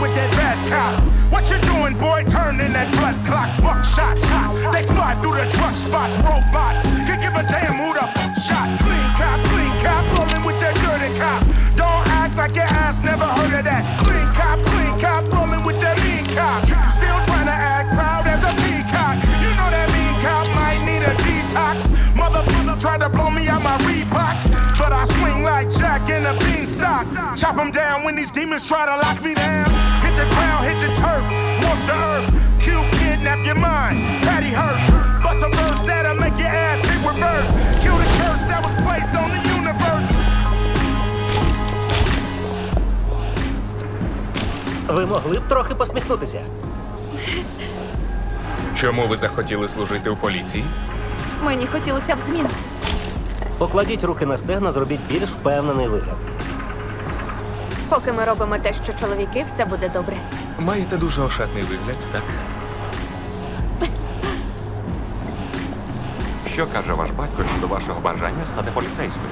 with that bad cop. What you doing, boy? Turning that blood clock, buckshots. They fly through the truck spots, robots. Can give a damn who the fuck shot. Clean cop, clean cop, rolling with that dirty cop. Don't act like your ass never heard of that. Clean cop, clean cop, rolling with that mean cop. Still trying to act proud as a peacock. You know that mean cop might need a detox. Motherfucker tried to blow me out my Reeboks, but I swing like Jack in a beanstalk. Chop 'em down when these demons try to lock me down. The ground, hit the turf, walk the earth. Q kidnap your mind, Patty Hearst. Bust a verse that'll make your ass hit reverse. Kill the curse that was placed on the universe. Ви могли б трохи посміхнутися. Чому ви захотіли служити у поліції? Мені хотілося б змін. Покладіть руки на стегна, зробіть більш впевнений вигляд. Поки ми робимо те, що чоловіки, все буде добре. Маєте дуже ошатний вигляд, так? Що каже ваш батько щодо вашого бажання стати поліцейською?